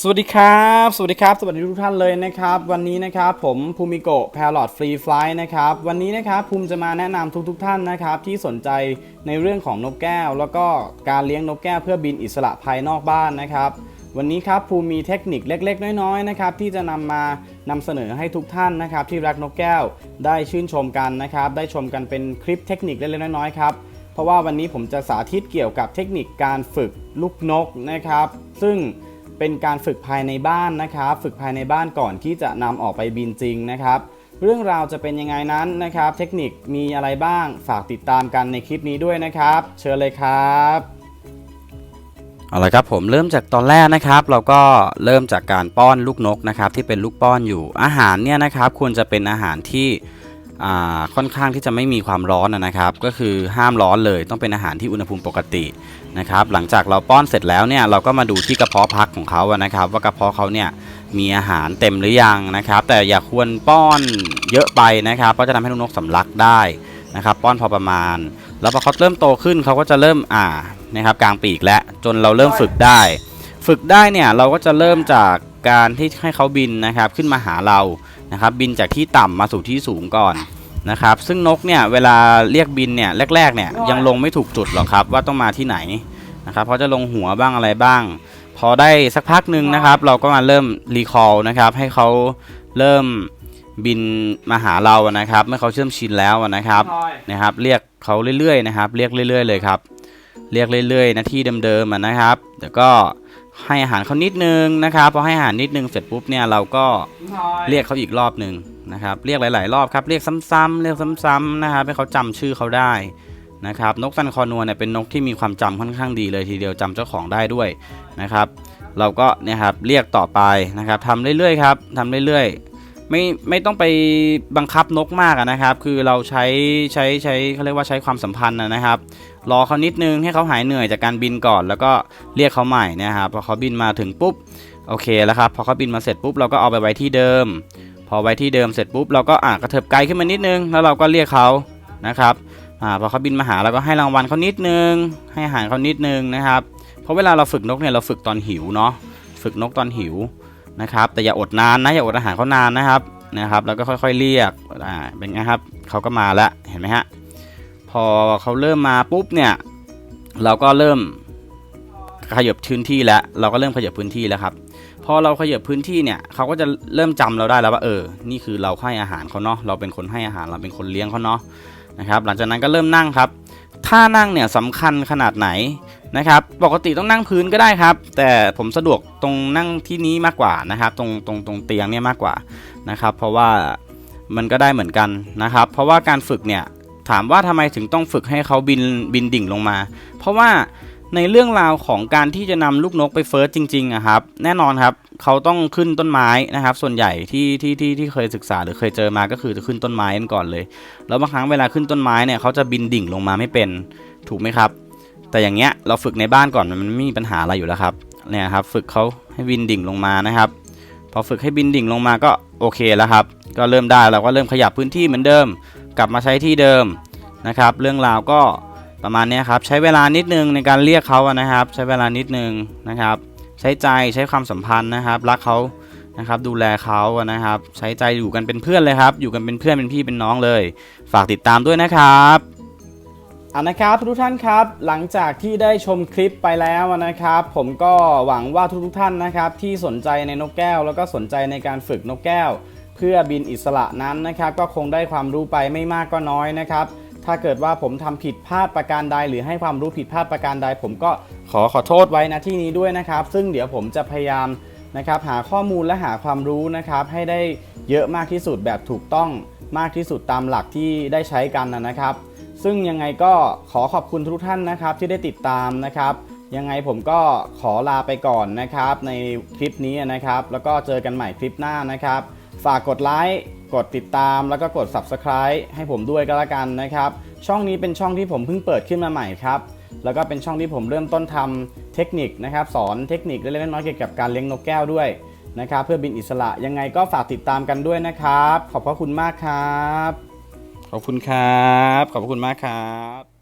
สวัสดีครับ สวัสดีครับ สวัสดีทุกท่านเลยนะครับ วันนี้นะครับผมภูมิโกะแพลอตฟรีฟลายนะครับ วันนี้นะครับภูมิจะมาแนะนำทุกๆทท่านนะครับที่สนใจในเรื่องของนกแก้ว แล้วก็การเลี้ยงนกแก้วเพื่อบินอิสระภายนอกบ้านนะครับ วันนี้ครับภูมิมีเทคนิคเล็ก ๆ น้อยๆนะครับที่จะนำมานำเสนอให้ทุกท่านนะครับที่รักนกแก้วได้ชื่นชมกันนะครับ ได้ชมกันเป็นคลิปเทคนิคเล็กๆน้อยๆครับเพราะว่าวันนี้ผมจะสาธิตเกี่ยวกับเทคนิคการฝึกลูกนกนะครับ ซึ่ง เป็นการฝึกภายในบ้านนะครับ ฝึกภายในบ้านก่อนที่จะนำออกไปบินจริงนะครับ เรื่องราวจะเป็นยังไงนั้นนะครับ เทคนิคมีอะไรบ้างฝากติดตามกันในคลิปนี้ด้วยนะครับ เชิญเลยครับเอาละครับผมเริ่มจากตอนแรกนะครับ เราก็เริ่มจากการป้อนลูกนกนะครับ ที่เป็นลูกป้อนอยู่อาหารเนี่ยนะครับ ควรจะเป็นอาหารที่ ค่อนข้างที่จะไม่มีความร้อนนะครับ ก็คือห้ามร้อนเลยต้องเป็นอาหารที่อุณหภูมิปกตินะครับ หลังจากเราป้อนเสร็จแล้วเนี่ยเราก็มาดูที่กระเพาะพักของเขาอะนะครับ ว่ากระเพาะเขาเนี่ยมีอาหารเต็มหรือยังนะครับ แต่อย่าควรป้อนเยอะไปนะครับเพราะจะทำให้ลูกนกสำลักได้นะครับ ป้อนพอประมาณ แล้วพอเขาเริ่มโตขึ้นเขาก็จะเริ่มอ่านะครับกลางปีกแล้วจนเราเริ่มฝึกได้ ฝึกได้เนี่ยเราก็จะเริ่มจากการที่ให้เขาบินนะครับขึ้นมาหาเรานะครับบินจากที่ต่ำมาสู่ที่สูงก่อน นะครับซึ่งนกเนี่ยเวลาเรียกบินเนี่ยแรกๆเนี่ยยังลงไม่ถูกจุดหรอกครับว่าต้องมาที่ไหนนะครับเพราะจะลงหัวบ้างอะไรบ้าง พอได้สักพักหนึ่งนะครับ เราก็มาเริ่มรีคอลนะครับให้เขาเริ่มบินมาหาเรานะครับ เมื่อเขาเชื่อมชินแล้วนะครับนะครับ เรียกเขาเรื่อยๆนะครับ เรียกเรื่อยๆเลยครับ เรียกเรื่อยๆนะที่เดิมๆอะนะครับเดี๋ยวก็ให้อาหารเขานิดนึงนะครับพอให้อาหารนิดนึงเสร็จปุ๊บเนี่ยเราก็เรียกเขาอีกรอบหนึ่ง นะครับเรียกหลาย ๆ รอบครับเรียกซ้ำๆเรียกซ้ำๆนะครับให้เขาจำชื่อเขาได้นะครับนกซันคอนัวเนี่ยเป็นนกที่มีความจำค่อนข้างดีเลยทีเดียวจำเจ้าของได้ด้วยนะครับ เราก็เนี่ยครับเรียกต่อไปนะครับทำเรื่อย ๆ ครับทำเรื่อยๆไม่ไม่ต้องไปบังคับนกมากนะครับ คือเราใช้ใช้ใช้เขาเรียกว่าใช้ความสัมพันธ์นะครับ รอเขานิดนึงให้เขาหายเหนื่อยจากการบินก่อน แล้วก็เรียกเขาใหม่นะครับพอเขาบินมาถึงปุ๊บโอเคแล้วครับพอเขาบินมาเสร็จปุ๊บเราก็เอาไปไว้ที่เดิม พอไว้ที่เดิมเสร็จปุ๊บเราก็อ่ากระเถิบไกลขึ้นมานิดนึง แล้วเราก็เรียกเขานะครับอ่าพอเขาบินมาหาเราก็ให้รางวัลเขานิดนึง ให้อาหารเขานิดนึงนะครับ เพราะเวลาเราฝึกนกเนี่ยเราฝึกตอนหิวเนาะฝึกนกตอนหิวนะครับ แต่อย่าอดนานนะอย่าอดอาหารเขานานนะครับนะครับ แล้วก็ค่อยๆเรียกอ่าเป็นไงครับเขาก็มาแล้วเห็นไหมฮะพอเขาเริ่มมาปุ๊บเนี่ยเราก็เริ่มขยับพื้นที่แล้วเราก็เริ่มขยับพื้นที่แล้วครับ พอเราขยับพื้นที่เนี่ยเขาก็จะเริ่มจำเราได้แล้วว่าเออ นี่คือเราให้อาหารเขาเนาะเราเป็นคนให้อาหารเราเป็นคนเลี้ยงเขาเนาะนะครับ หลังจากนั้นก็เริ่มนั่งครับท่านั่งเนี่ยสำคัญขนาดไหนนะครับ ปกติต้องนั่งพื้นก็ได้ครับ แต่ผมสะดวกตรงนั่งที่นี้มากกว่านะครับ ตรงตรงตรงเตียงเนี่ยมากกว่านะครับ เพราะว่ามันก็ได้เหมือนกันนะครับ เพราะว่าการฝึกเนี่ยถามว่าทำไมถึงต้องฝึกให้เขาบินบินดิ่งลงมา เพราะว่า ในเรื่องราวของการที่จะนำลูกนกไปเฟิร์สจริงๆอะครับ แน่นอนครับเขาต้องขึ้นต้นไม้นะครับ ส่วนใหญ่ที่ที่ที่ที่เคยศึกษาหรือเคยเจอมาก็คือจะขึ้นต้นไม้กันก่อนเลย แล้วบางครั้งเวลาขึ้นต้นไม้เนี่ยเขาจะบินดิ่งลงมาไม่เป็นถูกไหมครับ แต่อย่างเงี้ยเราฝึกในบ้านก่อนมันไม่มีปัญหาอะไรอยู่แล้วครับเนี่ยครับฝึกเขาให้บินดิ่งลงมานะครับ พอฝึกให้บินดิ่งลงมาก็โอเคแล้วครับ ก็เริ่มได้เราก็เริ่มขยับพื้นที่เหมือนเดิม กลับมาใช้ที่เดิมนะครับ เรื่องราวก็ ประมาณนี้ครับ ใช้เวลานิดนึงในการเรียกเขานะครับ ใช้เวลานิดนึงนะครับ ใช้ใจใช้ความสัมพันธ์นะครับ รักเขานะครับ ดูแลเขานะครับ ใช้ใจอยู่กันเป็นเพื่อนเลยครับ อยู่กันเป็นเพื่อนเป็นพี่เป็นน้องเลย ฝากติดตามด้วยนะครับเอานะครับทุกท่านครับหลังจากที่ได้ชมคลิปไปแล้วนะครับ ผมก็หวังว่าทุกๆท่านนะครับ ที่สนใจในนกแก้ว แล้วก็สนใจในการฝึกนกแก้ว เพื่อบินอิสระนั้นนะครับ ก็คงได้ความรู้ไปไม่มากก็น้อยนะครับ ถ้าเกิดว่าผมทำผิดพลาดประการใด หรือให้ความรู้ผิดพลาดประการใด ผมก็ขอขอโทษไว้นะที่นี้ด้วยนะครับ ซึ่งเดี๋ยวผมจะพยายามนะครับหาข้อมูลและหาความรู้นะครับให้ได้เยอะมากที่สุดแบบถูกต้องมากที่สุดตามหลักที่ได้ใช้กันนะครับ ซึ่งยังไงก็ขอขอบคุณทุกท่านนะครับที่ได้ติดตามนะครับยังไงผมก็ขอลาไปก่อนนะครับ ในคลิปนี้นะครับ แล้วก็เจอกันใหม่คลิปหน้านะครับ ฝากกดไลค์กดติดตามแล้วก็กด Subscribe ให้ผมด้วยก็แล้วกันนะครับ ช่องนี้เป็นช่องที่ผมเพิ่งเปิดขึ้นมาใหม่ครับ แล้วก็เป็นช่องที่ผมเริ่มต้นทำเทคนิคนะครับสอนเทคนิคเล็กๆน้อยๆเกี่ยวกับการเลี้ยงนกแก้วด้วยนะครับเพื่อบินอิสระยังไงก็ฝากติดตามกันด้วยนะครับ ขอบพระคุณมากครับ ขอบคุณครับ ขอบคุณมากครับ